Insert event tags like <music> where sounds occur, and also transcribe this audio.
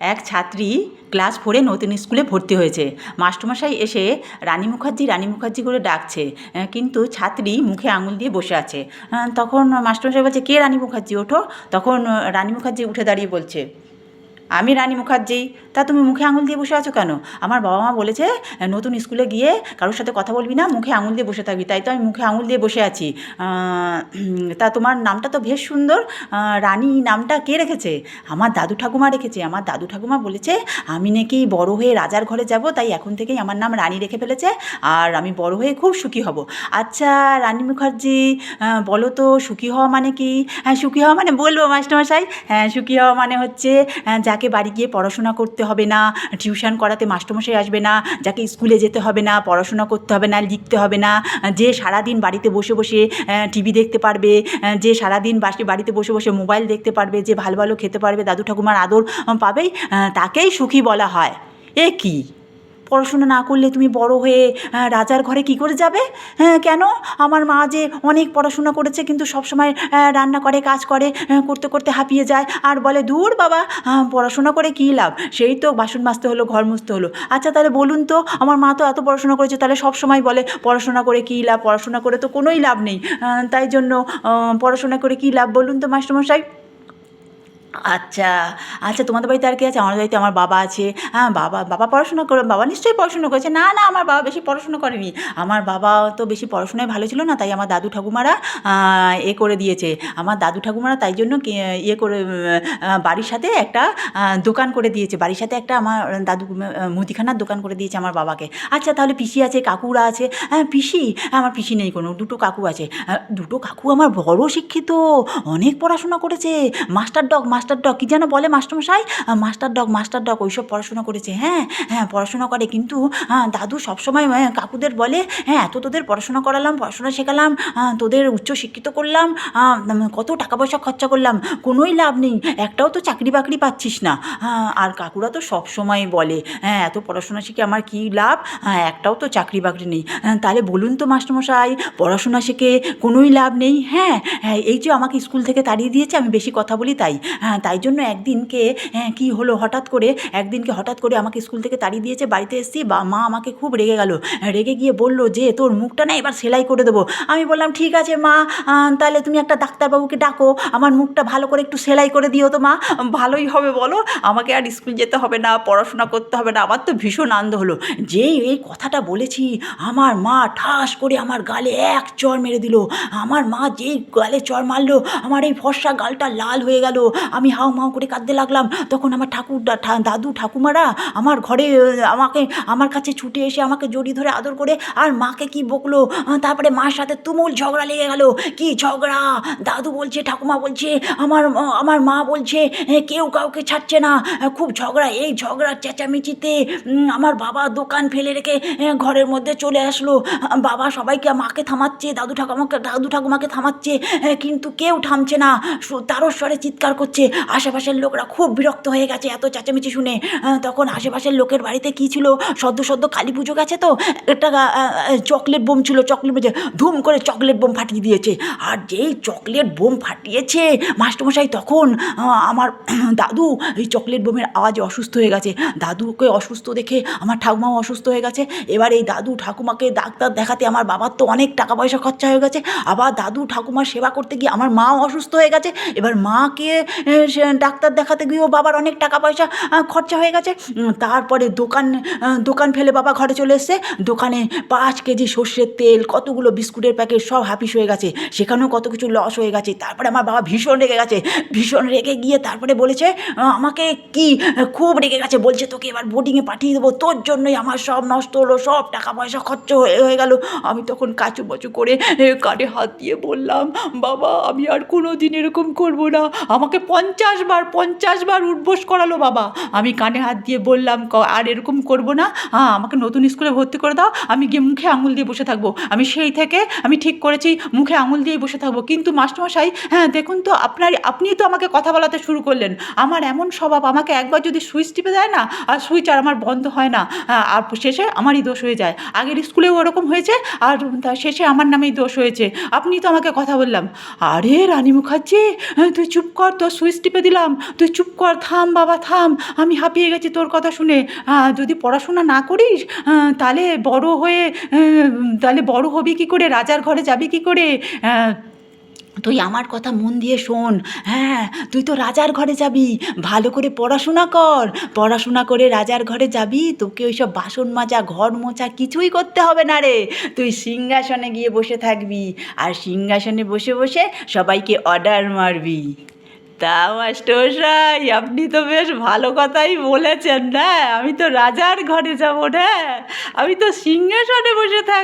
এক ছাত্রী ক্লাস ফোরে নতুন স্কুলে ভর্তি হয়েছে। মাস্টারমশাই এসে রানী মুখার্জি রানী মুখার্জি করে ডাকছে। কিন্তু ছাত্রী মুখে আঙুল দিয়ে বসে আছে। তখন মাস্টারমশাই বলছে, কে রানী মুখার্জি? ওঠো। তখন রানী মুখার্জি উঠে দাঁড়িয়ে বলছে আমি রানী মুখার্জি। তা তুমি মুখে আঙুল দিয়ে বসে আছো কেন? আমার বাবা মা বলেছে নতুন স্কুলে গিয়ে কারোর সাথে কথা বলবি না মুখে আঙুল দিয়ে বসে থাকবি। তাই তো আমি মুখে আঙুল দিয়ে বসে আছি। তা তোমার নামটা তো বেশ সুন্দর। রানী নামটা কে রেখেছে? আমার দাদু ঠাকুমা রেখেছে। আমার দাদু ঠাকুমা বলেছে আমি নাকি বড় হয়ে রাজার ঘরে যাব তাই এখন থেকেই আমার নাম রানী রেখে ফেলেছে আর আমি বড় হয়ে খুব সুখী হব। আচ্ছা রানী মুখার্জি বলো তো সুখী হওয়া মানে কি? হ্যাঁ সুখী হওয়া মানে বলব মাস্টারমশাই। হ্যাঁ সুখী হওয়া মানে হচ্ছে আহ, যাকে বাড়ি গিয়ে পড়াশোনা করতে হবে না, টিউশন করাতে মাস্টারমশাই আসবে না, যাকে স্কুলে যেতে হবে না, পড়াশোনা করতে হবে না, লিখতে হবে না, যে সারাদিন বাড়িতে বসে বসে টিভি দেখতে পারবে যে সারাদিন বাসে, বাড়িতে বসে বসে মোবাইল দেখতে পারবে, যে ভালো ভালো খেতে পারবে, দাদু ঠাকুমার আদর পাবেই তাকেই সুখী বলা হয়। এ কি? পড়াশোনা না করলে তুমি বড় হয়ে রাজার ঘরে কি করে যাবে? হ্যাঁ কেন? আমার মা যে অনেক পড়াশোনা করেছে কিন্তু সবসময় রান্না করে, কাজ করে করতে করতে হাঁপিয়ে যায়। আর বলে, দূর বাবা পড়াশোনা করে কী লাভ? সেই তো বাসন মাজতে হলো, ঘর মুছতে হলো। আচ্ছা তাহলে বলুন তো, আমার মা তো এত পড়াশোনা করেছে, তাহলে সব সময় বলে, পড়াশোনা করে কী লাভ? পড়াশোনা করে তো কোনোই লাভ নেই। তাই জন্য পড়াশোনা করে কী লাভ? বলুন তো, মাস্টারমশাই। আচ্ছা আচ্ছা তোমাদের বাড়িতে আর কি আছে? আমার বাড়িতে আমার বাবা আছে। হ্যাঁ বাবা বাবা পড়াশোনা করে, বাবা নিশ্চয়ই পড়াশোনা করেছে। না না, আমার বাবা বেশি পড়াশোনা করেনি। আমার বাবা তো বেশি পড়াশোনায় ভালো ছিল না, তাই আমার দাদু ঠাকুমারা এ করে দিয়েছে। আমার দাদু ঠাকুমারা তাই জন্য ইয়ে করে বাড়ির সাথে একটা দোকান করে দিয়েছে। বাড়ির সাথে একটা আমার দাদু মুদিখানার দোকান করে দিয়েছে আমার বাবাকে। আচ্ছা তাহলে পিসি আছে, কাকুরা আছে? হ্যাঁ পিসি, আমার পিসি নেই কোনো, দুটো কাকু আছে। দুটো কাকু আমার বড় শিক্ষিত, অনেক পড়াশোনা করেছে। মাস্টার ডগ মাস্টার ডগ, কী যেন বলে মাস্টারমশাই? মাস্টার ডগ মাস্টার ডগ, ওইসব পড়াশোনা করেছে হ্যাঁ? হ্যাঁ পড়াশোনা করে কিন্তু দাদু সবসময় কাকুদের বলে হ্যাঁ এত তোদের পড়াশোনা করালাম, পড়াশোনা শেখালাম তোদের উচ্চ শিক্ষিত করলাম কত টাকা পয়সা খরচা করলাম, কোনোই লাভ নেই, একটাও তো চাকরি বাকরি পাচ্ছিস না। আর কাকুরা তো সব সময় বলে হ্যাঁ এত পড়াশোনা শিখে আমার কী লাভ? হ্যাঁ একটাও তো চাকরি বাকরি নেই। তাহলে বলুন তো মাস্টারমশাই, পড়াশোনা শিখে কোনোই লাভ নেই হ্যাঁ? হ্যাঁ এই যে আমাকে স্কুল থেকে তাড়িয়ে দিয়েছে, আমি বেশি কথা বলি তাই। হ্যাঁ তাই জন্য একদিনকে হ্যাঁ, কী হলো হঠাৎ করে? একদিনকে হঠাৎ করে আমাকে স্কুল থেকে তাড়িয়ে দিয়েছে বাড়িতে এসেছি বা মা আমাকে খুব রেগে গেল। রেগে গিয়ে বলল যে তোর মুখটা না এবার সেলাই করে দেবো। আমি বললাম ঠিক আছে মা তাহলে তুমি একটা ডাক্তারবাবুকে ডাকো। আমার মুখটা ভালো করে একটু সেলাই করে দিও তো মা। ভালোই হবে বলো। আমাকে আর স্কুল যেতে হবে না পড়াশোনা করতে হবে না। আমার তো ভীষণ আনন্দ হলো। যেই এই কথাটা বলেছি আমার মা ঠাস করে আমার গালে এক চর মেরে দিল। আমার মা যেই গালে চর মারলো আমার এই ফর্সা গালটা লাল হয়ে গেল। আমি হাউ মাউ করে কাঁদতে লাগলাম। তখন আমার ঠাকুর দাদু ঠাকুমারা আমার ঘরে আমাকে, আমার কাছে ছুটে এসে আমাকে জড়ি ধরে আদর করে, আর মাকে কি বকলো? তারপরে মার সাথে তুমুল ঝগড়া লেগে গেল। কি ঝগড়া? দাদু বলছে, ঠাকুমা বলছে, আমার আমার মা বলছে কেউ কাউকে ছাড়ছে না। খুব ঝগড়া। এই ঝগড়ার চেঁচামেচিতে আমার বাবা দোকান ফেলে রেখে ঘরের মধ্যে চলে আসলো। বাবা সবাইকে মাকে থামাচ্ছে, দাদু ঠাকুমাকে দাদু ঠাকুমাকে থামাচ্ছে কিন্তু কেউ থামছে না। তারস্বরে চিৎকার করছে আশেপাশের লোকরা খুব বিরক্ত হয়ে গেছে এত চেঁচামেচি শুনে। তখন আশেপাশের লোকের বাড়িতে কি ছিল? সদ্য সদ্য কালী পুজো গেছে তো? একটা চকলেট বোম ছিল, চকলেট বোম ধুম করে চকলেট বোম ফাটিয়ে দিয়েছে। আর যেই চকলেট বোম ফাটিয়েছে মাস্টারমশাই তখন আমার <clears throat> দাদু এই চকলেট বোমের আওয়াজে অসুস্থ হয়ে গেছে। দাদুকে অসুস্থ দেখে আমার ঠাকুমাও অসুস্থ হয়ে গেছে। এবার এই দাদু ঠাকুমাকে ডাক্তার দেখাতে আমার বাবার তো অনেক টাকা পয়সা খরচা হয়ে গেছে। আবার দাদু ঠাকুমার সেবা করতে গিয়ে আমার মাও অসুস্থ হয়ে গেছে। এবার মাকে ডাক্তার দেখাতে গিয়েও বাবার অনেক টাকা পয়সা খরচা হয়ে গেছে। তারপরে দোকান দোকান ফেলে বাবা ঘরে চলে এসছে। দোকানে পাঁচ কেজি সর্ষের তেল, কতগুলো বিস্কুটের প্যাকেট সব হাফিস হয়ে গেছে। সেখানেও কত কিছু লস হয়ে গেছে। তারপরে আমার বাবা ভীষণ রেগে গেছে। ভীষণ রেগে গিয়ে তারপরে বলেছে আমাকে কি খুব রেগে গেছে। বলছে, তোকে এবার বোর্ডিংয়ে পাঠিয়ে দেবো। তোর জন্যই আমার সব নষ্ট হলো, সব টাকা পয়সা খরচ হয়ে হয়ে গেল। আমি তখন কাচু বাচু করে কানে হাত দিয়ে বললাম, বাবা, আমি আর কোনো দিন এরকম করব না। আমাকে পঞ্চাশ বার পঞ্চাশ বার উঠবোস করালো বাবা। আমি কানে হাত দিয়ে বললাম আর এরকম করব না। হ্যাঁ আমাকে নতুন স্কুলে ভর্তি করে দাও। আমি গিয়ে মুখে আঙুল দিয়ে বসে থাকব। আমি সেই থেকে আমি ঠিক করেছি মুখে আঙুল দিয়ে বসে থাকব। কিন্তু মাস্টারমশাই হ্যাঁ দেখুন তো আপনার আপনিই তো আমাকে কথা বলাতে শুরু করলেন। আমার এমন স্বভাব আমাকে একবার যদি সুইচ টিপে দেয় না আর সুইচ আর আমার বন্ধ হয় না হ্যাঁ, আর শেষে আমারই দোষ হয়ে যায়। আগের স্কুলেও ওরকম হয়েছে আর শেষে আমার নামেই দোষ হয়েছে। আপনি তো আমাকে কথা বললাম। আরে রানী মুখার্জি হ্যাঁ, তুই চুপ কর তোর সুইচ টিপে দিলাম, তুই চুপ কর, থাম বাবা, থাম। আমি হাঁপিয়ে গেছি তোর কথা শুনে। যদি পড়াশোনা না করিস তাহলে বড় হয়ে তাহলে বড় হবি কী করে? রাজার ঘরে যাবি কী করে? তুই আমার কথা মন দিয়ে শোন। হ্যাঁ তুই তো রাজার ঘরে যাবি। ভালো করে পড়াশোনা কর। পড়াশোনা করে রাজার ঘরে যাবি। তোকে ওইসব বাসন মাজা, ঘর মোছা কিছুই করতে হবে না রে। তুই সিংহাসনে গিয়ে বসে থাকবি। আর সিংহাসনে বসে বসে সবাইকে অর্ডার মারবি। তা মাস্টারমশাই আপনি তো বেশ ভালো কথাই বলেছেন না আমি তো রাজার ঘরে যাব না আমি তো সিংহাসনে বসে থাক